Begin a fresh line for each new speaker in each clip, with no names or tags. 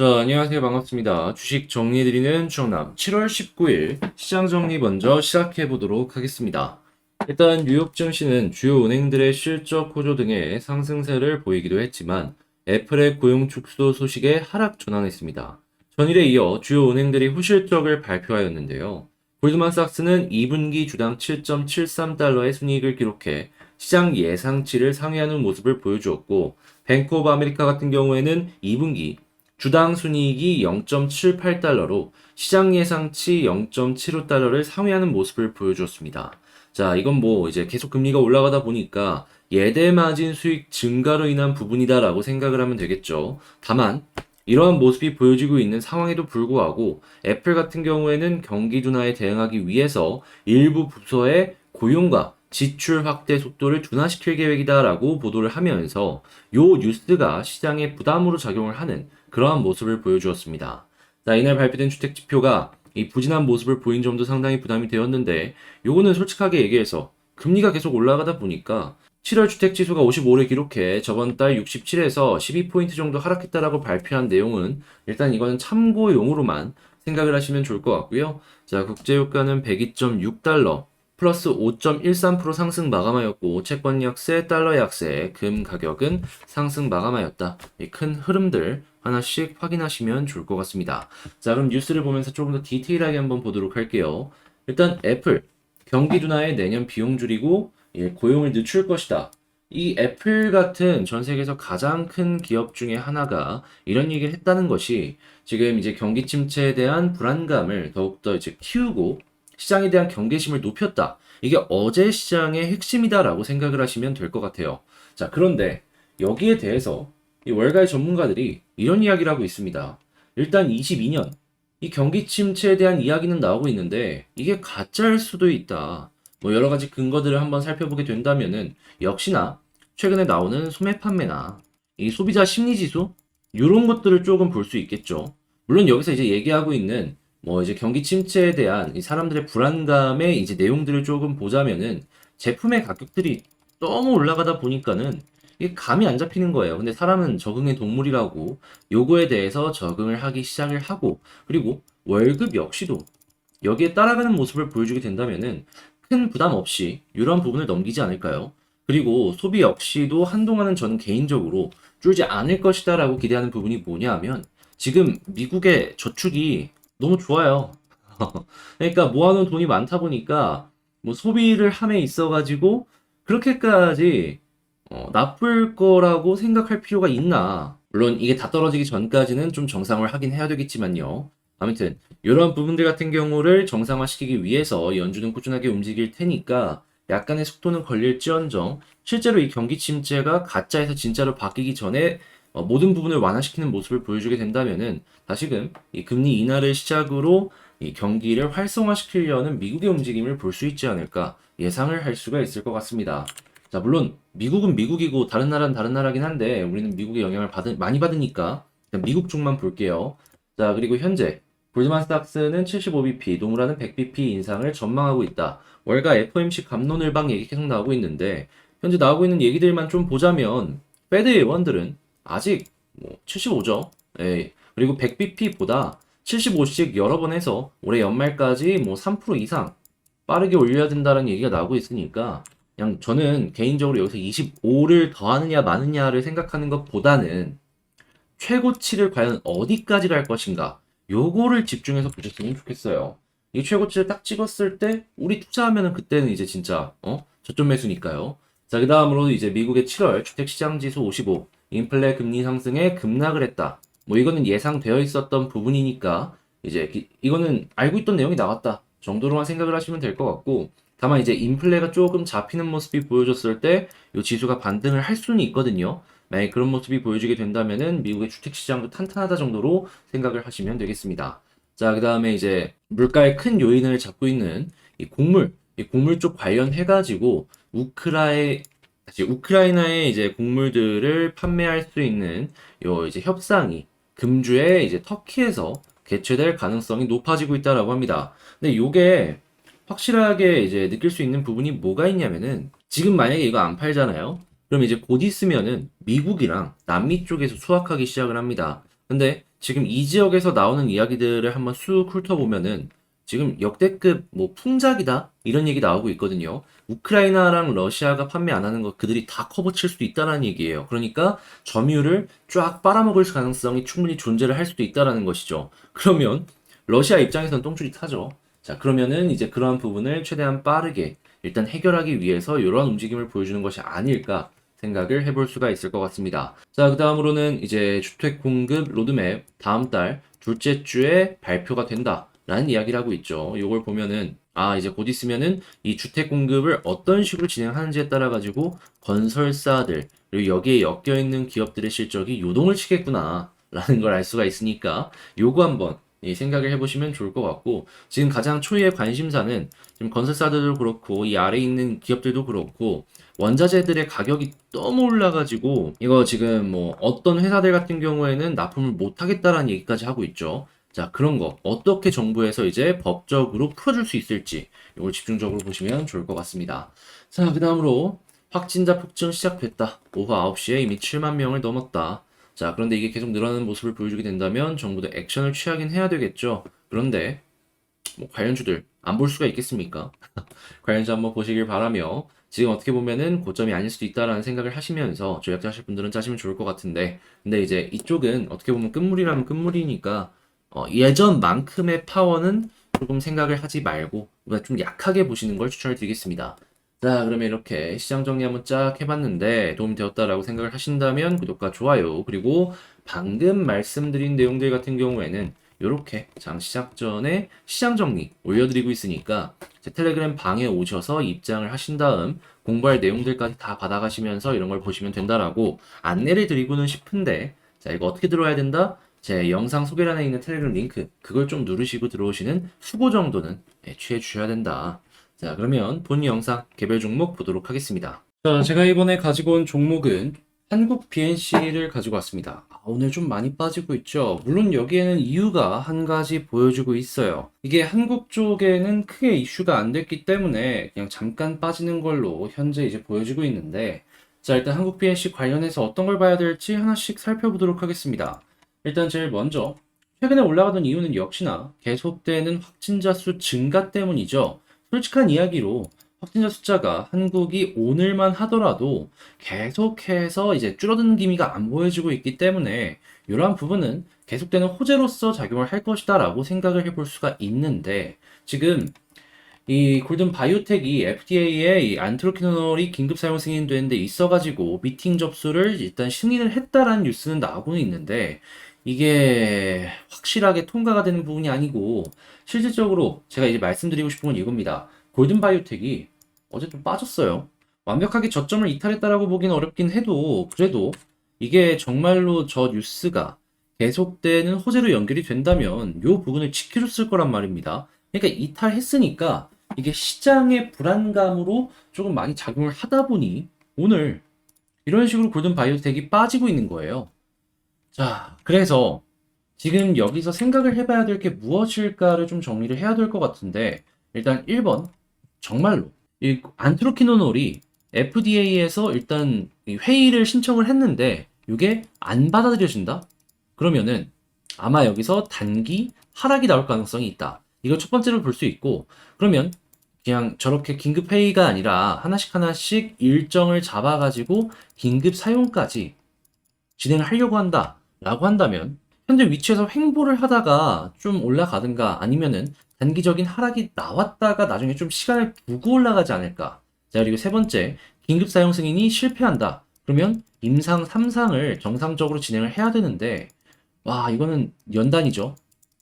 자, 안녕하세요. 반갑습니다. 주식 정리해드리는 추정남 7월 19일 시장 정리 먼저 시작해 보도록 하겠습니다. 일단 뉴욕 증시는 주요 은행들의 실적 호조 등의 상승세를 보이기도 했지만 애플의 고용 축소 소식에 하락 전환했습니다. 전일에 이어 주요 은행들이 후실적을 발표하였는데요. 골드만삭스는 2분기 주당 7.73달러의 순이익을 기록해 시장 예상치를 상회하는 모습을 보여주었고 뱅크 오브 아메리카 같은 경우에는 2분기 주당 순이익이 0.78달러로 시장 예상치 0.75달러를 상회하는 모습을 보여주었습니다. 자, 이건 뭐 이제 계속 금리가 올라가다 보니까 예대 마진 수익 증가로 인한 부분이다라고 생각을 하면 되겠죠. 다만 이러한 모습이 보여지고 있는 상황에도 불구하고 애플 같은 경우에는 경기 둔화에 대응하기 위해서 일부 부서의 고용과 지출 확대 속도를 둔화시킬 계획이다라고 보도를 하면서 요 뉴스가 시장에 부담으로 작용을 하는 그러한 모습을 보여주었습니다. 자, 이날 발표된 주택 지표가 이 부진한 모습을 보인 점도 상당히 부담이 되었는데 요거는 솔직하게 얘기해서 금리가 계속 올라가다 보니까 7월 주택 지수가 55를 기록해 저번 달 67에서 12포인트 정도 하락했다라고 발표한 내용은 일단 이거는 참고용으로만 생각을 하시면 좋을 것 같고요. 자, 국제유가는 102.6달러 플러스 5.13% 상승 마감하였고 채권 약세, 달러 약세, 금 가격은 상승 마감하였다. 이큰 흐름들 하나씩 확인하시면 좋을 것 같습니다. 자, 그럼 뉴스를 보면서 조금 더 디테일하게 한번 보도록 할게요. 일단 애플 경기 둔화에 내년 비용 줄이고 예, 고용을 늦출 것이다. 이 애플 같은 전 세계에서 가장 큰 기업 중에 하나가 이런 얘기를 했다는 것이 지금 이제 경기 침체에 대한 불안감을 더욱더 이제 키우고 시장에 대한 경계심을 높였다. 이게 어제 시장의 핵심이다라고 생각을 하시면 될 것 같아요. 자, 그런데 여기에 대해서 이 월가의 전문가들이 이런 이야기를 하고 있습니다. 일단 22년 이 경기 침체에 대한 이야기는 나오고 있는데 이게 가짜일 수도 있다. 뭐 여러 가지 근거들을 한번 살펴보게 된다면은 역시나 최근에 나오는 소매 판매나 이 소비자 심리 지수 이런 것들을 조금 볼 수 있겠죠. 물론 여기서 이제 얘기하고 있는 뭐 이제 경기 침체에 대한 이 사람들의 불안감의 이제 내용들을 조금 보자면은 제품의 가격들이 너무 올라가다 보니까는 이게 감이 안 잡히는 거예요. 근데 사람은 적응의 동물이라고 요거에 대해서 적응을 하기 시작을 하고 그리고 월급 역시도 여기에 따라가는 모습을 보여주게 된다면은 큰 부담 없이 이런 부분을 넘기지 않을까요? 그리고 소비 역시도 한동안은 저는 개인적으로 줄지 않을 것이다라고 기대하는 부분이 뭐냐 하면 지금 미국의 저축이 너무 좋아요. 그러니까 모아놓은 돈이 많다 보니까 뭐 소비를 함에 있어 가지고 그렇게까지 어, 나쁠 거라고 생각할 필요가 있나? 물론 이게 다 떨어지기 전까지는 좀 정상화를 하긴 해야 되겠지만요. 아무튼 이런 부분들 같은 경우를 정상화시키기 위해서 연준은 꾸준하게 움직일 테니까 약간의 속도는 걸릴지언정 실제로 이 경기 침체가 가짜에서 진짜로 바뀌기 전에 어, 모든 부분을 완화시키는 모습을 보여주게 된다면은 다시금 이 금리 인하를 시작으로 이 경기를 활성화시키려는 미국의 움직임을 볼 수 있지 않을까 예상을 할 수가 있을 것 같습니다. 자, 물론 미국은 미국이고 다른 나라는 다른 나라긴 한데 우리는 미국의 영향을 받은, 많이 받으니까 미국 쪽만 볼게요. 자, 그리고 현재 골드만삭스는 75bp, 노무라는 100bp 인상을 전망하고 있다. 월가 FOMC 감론을방 얘기 계속 나오고 있는데 현재 나오고 있는 얘기들만 좀 보자면 페드 의원들은 아직 뭐 75죠. 예. 그리고 100bp보다 75씩 여러 번 해서 올해 연말까지 뭐 3% 이상 빠르게 올려야 된다는 얘기가 나오고 있으니까 그냥 저는 개인적으로 여기서 25를 더하느냐 마느냐를 생각하는 것보다는 최고치를 과연 어디까지 할 것인가 요거를 집중해서 보셨으면 좋겠어요. 이 최고치를 딱 찍었을 때 우리 투자하면은 그때는 이제 진짜 어 저점 매수니까요. 자, 그 다음으로 이제 미국의 7월 주택시장지수 55 인플레 금리 상승에 급락을 했다. 뭐 이거는 예상되어 있었던 부분이니까 이제 기- 이거는 알고 있던 내용이 나왔다 정도로만 생각을 하시면 될 것 같고 다만 이제 인플레가 조금 잡히는 모습이 보여졌을 때 이 지수가 반등을 할 수는 있거든요. 만약 그런 모습이 보여지게 된다면은 미국의 주택 시장도 탄탄하다 정도로 생각을 하시면 되겠습니다. 자, 그 다음에 이제 물가의 큰 요인을 잡고 있는 이 곡물, 이 곡물 쪽 관련해 가지고 우크라이 다시 우크라이나의 이제 곡물들을 판매할 수 있는 요 이제 협상이 금주에 이제 터키에서 개최될 가능성이 높아지고 있다라고 합니다. 근데 요게 확실하게 이제 느낄 수 있는 부분이 뭐가 있냐면은 지금 만약에 이거 안 팔잖아요. 그럼 이제 곧 있으면은 미국이랑 남미 쪽에서 수확하기 시작을 합니다. 근데 지금 이 지역에서 나오는 이야기들을 한번 쑥 훑어보면은 지금 역대급 뭐 풍작이다 이런 얘기 나오고 있거든요. 우크라이나랑 러시아가 판매 안 하는 거 그들이 다 커버 칠 수도 있다라는 얘기예요. 그러니까 점유율을 쫙 빨아먹을 가능성이 충분히 존재를 할 수도 있다라는 것이죠. 그러면 러시아 입장에서는 똥줄이 타죠. 자, 그러면은 이제 그러한 부분을 최대한 빠르게 일단 해결하기 위해서 이러한 움직임을 보여주는 것이 아닐까 생각을 해볼 수가 있을 것 같습니다. 자, 그 다음으로는 이제 주택 공급 로드맵 다음 달 둘째 주에 발표가 된다 라는 이야기를 하고 있죠. 이걸 보면은 아, 이제 곧 있으면은 이 주택 공급을 어떤 식으로 진행하는지에 따라 가지고 건설사들 그리고 여기에 엮여 있는 기업들의 실적이 요동을 치겠구나 라는 걸 알 수가 있으니까 요거 한번 예, 생각을 해보시면 좋을 것 같고 지금 가장 초유의 관심사는 지금 건설사들도 그렇고 이 아래에 있는 기업들도 그렇고 원자재들의 가격이 너무 올라가지고 이거 지금 뭐 어떤 회사들 같은 경우에는 납품을 못 하겠다라는 얘기까지 하고 있죠. 자, 그런 거 어떻게 정부에서 이제 법적으로 풀어줄 수 있을지 이걸 집중적으로 보시면 좋을 것 같습니다. 자, 그 다음으로 확진자 폭증 시작됐다. 오후 9시에 이미 7만 명을 넘었다. 자, 그런데 이게 계속 늘어나는 모습을 보여주게 된다면 정부도 액션을 취하긴 해야 되겠죠. 그런데 뭐 관련주들 안 볼 수가 있겠습니까? 관련주 한번 보시길 바라며 지금 어떻게 보면은 고점이 아닐 수도 있다라는 생각을 하시면서 조약자 하실 분들은 짜시면 좋을 것 같은데 근데 이제 이쪽은 어떻게 보면 끝물이라면 끝물이니까 어, 예전만큼의 파워는 조금 생각을 하지 말고 좀 약하게 보시는 걸 추천을 드리겠습니다. 자, 그러면 이렇게 시장 정리 한번 쫙 해봤는데 도움이 되었다라고 생각을 하신다면 구독과 좋아요, 그리고 방금 말씀드린 내용들 같은 경우에는 이렇게 장 시작 전에 시장 정리 올려드리고 있으니까 제 텔레그램 방에 오셔서 입장을 하신 다음 공부할 내용들까지 다 받아가시면서 이런 걸 보시면 된다라고 안내를 드리고는 싶은데 자, 이거 어떻게 들어야 된다? 제 영상 소개란에 있는 텔레그램 링크 그걸 좀 누르시고 들어오시는 수고 정도는 예, 취해 주셔야 된다. 자, 그러면 본 영상 개별 종목 보도록 하겠습니다. 자, 제가 이번에 가지고 온 종목은 한국 BNC를 가지고 왔습니다. 아, 오늘 좀 많이 빠지고 있죠. 물론 여기에는 이유가 한 가지 보여주고 있어요. 이게 한국 쪽에는 크게 이슈가 안 됐기 때문에 그냥 잠깐 빠지는 걸로 현재 이제 보여지고 있는데, 자, 일단 한국 BNC 관련해서 어떤 걸 봐야 될지 하나씩 살펴보도록 하겠습니다. 일단 제일 먼저, 최근에 올라가던 이유는 역시나 계속되는 확진자 수 증가 때문이죠. 솔직한 이야기로 확진자 숫자가 한국이 오늘만 하더라도 계속해서 이제 줄어드는 기미가 안 보여지고 있기 때문에 이러한 부분은 계속되는 호재로서 작용을 할 것이다라고 생각을 해볼 수가 있는데 지금 이 골든 바이오텍이 FDA에 이 안트로키노놀이 긴급 사용 승인된 데 있어가지고 미팅 접수를 일단 승인을 했다라는 뉴스는 나오고는 있는데 이게 확실하게 통과가 되는 부분이 아니고 실질적으로 제가 이제 말씀드리고 싶은 건 이겁니다. 골든 바이오텍이 어제 좀 빠졌어요. 완벽하게 저점을 이탈했다라고 보기는 어렵긴 해도 그래도 이게 정말로 저 뉴스가 계속되는 호재로 연결이 된다면 요 부분을 지켜줬을 거란 말입니다. 그러니까 이탈했으니까 이게 시장의 불안감으로 조금 많이 작용을 하다 보니 오늘 이런 식으로 골든 바이오텍이 빠지고 있는 거예요. 자, 그래서 지금 여기서 생각을 해봐야 될 게 무엇일까를 좀 정리를 해야 될 것 같은데 일단 1번 정말로 이 안트로키노놀이 FDA에서 일단 이 회의를 신청을 했는데 이게 안 받아들여진다? 그러면은 아마 여기서 단기 하락이 나올 가능성이 있다. 이걸 첫 번째로 볼 수 있고 그러면 그냥 저렇게 긴급 회의가 아니라 하나씩 하나씩 일정을 잡아가지고 긴급 사용까지 진행을 하려고 한다 라고 한다면 현재 위치에서 횡보를 하다가 좀 올라가든가 아니면은 단기적인 하락이 나왔다가 나중에 좀 시간을 두고 올라가지 않을까. 자, 그리고 세 번째, 긴급 사용 승인이 실패한다. 그러면 임상 3상을 정상적으로 진행을 해야 되는데, 와, 이거는 연단이죠.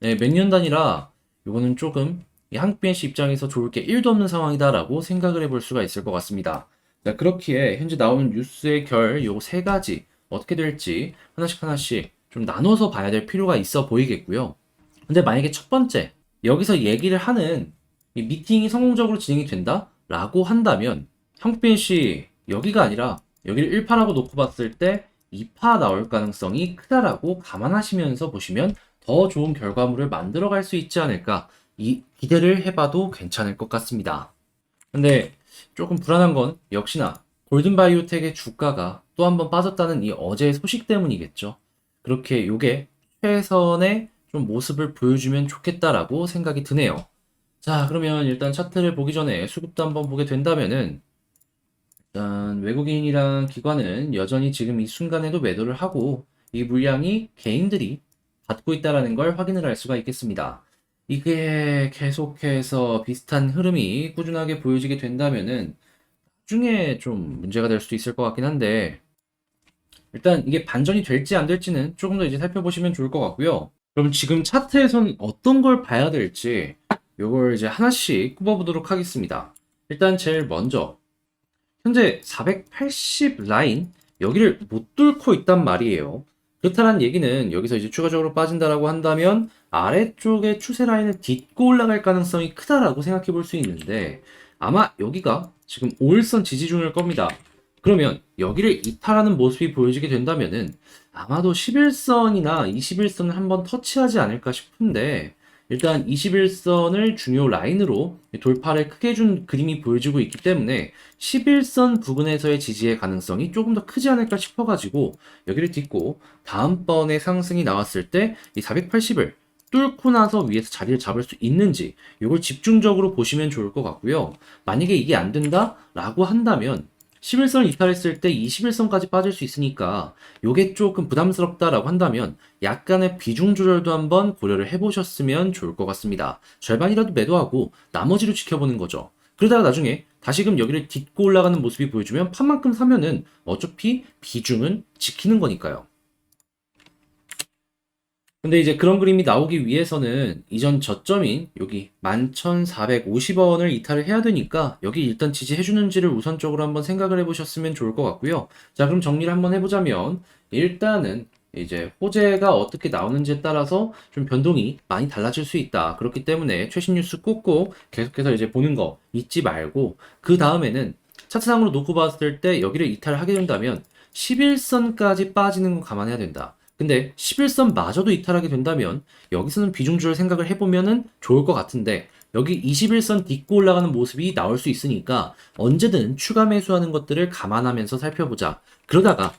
네, 몇 년단이라 이거는 조금 이 한국 BNC 입장에서 좋을 게 1도 없는 상황이다라고 생각을 해볼 수가 있을 것 같습니다. 자, 그렇기에 현재 나오는 뉴스의 결, 요 세 가지 어떻게 될지 하나씩 하나씩 좀 나눠서 봐야 될 필요가 있어 보이겠고요. 근데 만약에 첫 번째, 여기서 얘기를 하는 이 미팅이 성공적으로 진행이 된다 라고 한다면 한국 BNC 여기가 아니라 여기를 1파라고 놓고 봤을 때 2파 나올 가능성이 크다라고 감안하시면서 보시면 더 좋은 결과물을 만들어 갈 수 있지 않을까 이 기대를 해봐도 괜찮을 것 같습니다. 근데 조금 불안한 건 역시나 골든바이오텍의 주가가 또 한 번 빠졌다는 이 어제의 소식 때문이겠죠. 그렇게 요게 최선의 좀 모습을 보여주면 좋겠다라고 생각이 드네요. 자, 그러면 일단 차트를 보기 전에 수급도 한번 보게 된다면은 일단 외국인이랑 기관은 여전히 지금 이 순간에도 매도를 하고 이 물량이 개인들이 받고 있다라는 걸 확인을 할 수가 있겠습니다. 이게 계속해서 비슷한 흐름이 꾸준하게 보여지게 된다면은 나 중에 좀 문제가 될 수도 있을 것 같긴 한데 일단 이게 반전이 될지 안 될지는 조금 더 이제 살펴보시면 좋을 것 같고요. 그럼 지금 차트에선 어떤 걸 봐야 될지 요걸 이제 하나씩 꼽아보도록 하겠습니다. 일단 제일 먼저 현재 480 라인 여기를 못 뚫고 있단 말이에요. 그렇다는 얘기는 여기서 이제 추가적으로 빠진다라고 한다면 아래쪽의 추세 라인을 딛고 올라갈 가능성이 크다라고 생각해 볼 수 있는데 아마 여기가 지금 5일선 지지 중일 겁니다. 그러면 여기를 이탈하는 모습이 보여지게 된다면은 아마도 11선이나 21선을 한번 터치하지 않을까 싶은데 일단 21선을 중요 라인으로 돌파를 크게 준 그림이 보여지고 있기 때문에 11선 부근에서의 지지의 가능성이 조금 더 크지 않을까 싶어가지고 여기를 딛고 다음번에 상승이 나왔을 때 이 480을 뚫고 나서 위에서 자리를 잡을 수 있는지 이걸 집중적으로 보시면 좋을 것 같고요. 만약에 이게 안 된다 라고 한다면 11선 이탈했을 때 21선까지 빠질 수 있으니까 요게 조금 부담스럽다라고 한다면 약간의 비중 조절도 한번 고려를 해보셨으면 좋을 것 같습니다. 절반이라도 매도하고 나머지를 지켜보는 거죠. 그러다가 나중에 다시금 여기를 딛고 올라가는 모습이 보여주면 판만큼 사면은 어차피 비중은 지키는 거니까요. 근데 이제 그런 그림이 나오기 위해서는 이전 저점인 여기 11,450원을 이탈을 해야 되니까 여기 일단 지지해주는지를 우선적으로 한번 생각을 해보셨으면 좋을 것 같고요. 자, 그럼 정리를 한번 해보자면 일단은 이제 호재가 어떻게 나오는지에 따라서 좀 변동이 많이 달라질 수 있다. 그렇기 때문에 최신 뉴스 꼭꼭 계속해서 이제 보는 거 잊지 말고 그 다음에는 차트상으로 놓고 봤을 때 여기를 이탈을 하게 된다면 11선까지 빠지는 거 감안해야 된다. 근데 11선 마저도 이탈하게 된다면 여기서는 비중주를 생각을 해보면은 좋을 것 같은데 여기 21선 딛고 올라가는 모습이 나올 수 있으니까 언제든 추가 매수하는 것들을 감안하면서 살펴보자. 그러다가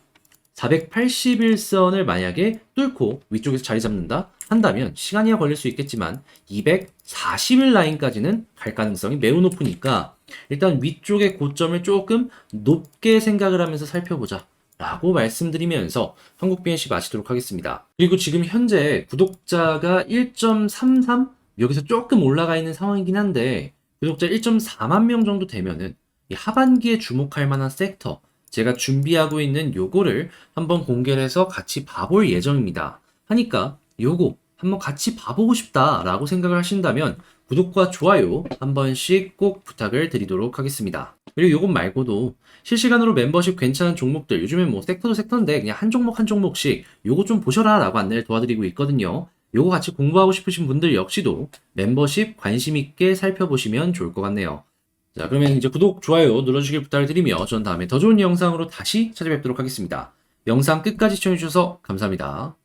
481선을 만약에 뚫고 위쪽에서 자리 잡는다 한다면 시간이야 걸릴 수 있겠지만 240일 라인까지는 갈 가능성이 매우 높으니까 일단 위쪽의 고점을 조금 높게 생각을 하면서 살펴보자. 라고 말씀드리면서 한국 BNC 마치도록 하겠습니다. 그리고 지금 현재 구독자가 1.33 여기서 조금 올라가 있는 상황이긴 한데 구독자 1.4만 명 정도 되면은 이 하반기에 주목할 만한 섹터 제가 준비하고 있는 요거를 한번 공개를 해서 같이 봐볼 예정입니다. 하니까 요거 한번 같이 봐보고 싶다라고 생각을 하신다면 구독과 좋아요 한 번씩 꼭 부탁을 드리도록 하겠습니다. 그리고 요것 말고도 실시간으로 멤버십 괜찮은 종목들 요즘엔 뭐 섹터도 섹터인데 그냥 한 종목 한 종목씩 요거 좀 보셔라 라고 안내를 도와드리고 있거든요. 요거 같이 공부하고 싶으신 분들 역시도 멤버십 관심 있게 살펴보시면 좋을 것 같네요. 자 그러면 이제 구독, 좋아요 눌러주길 부탁을 드리며 전 다음에 더 좋은 영상으로 다시 찾아뵙도록 하겠습니다. 영상 끝까지 시청해주셔서 감사합니다.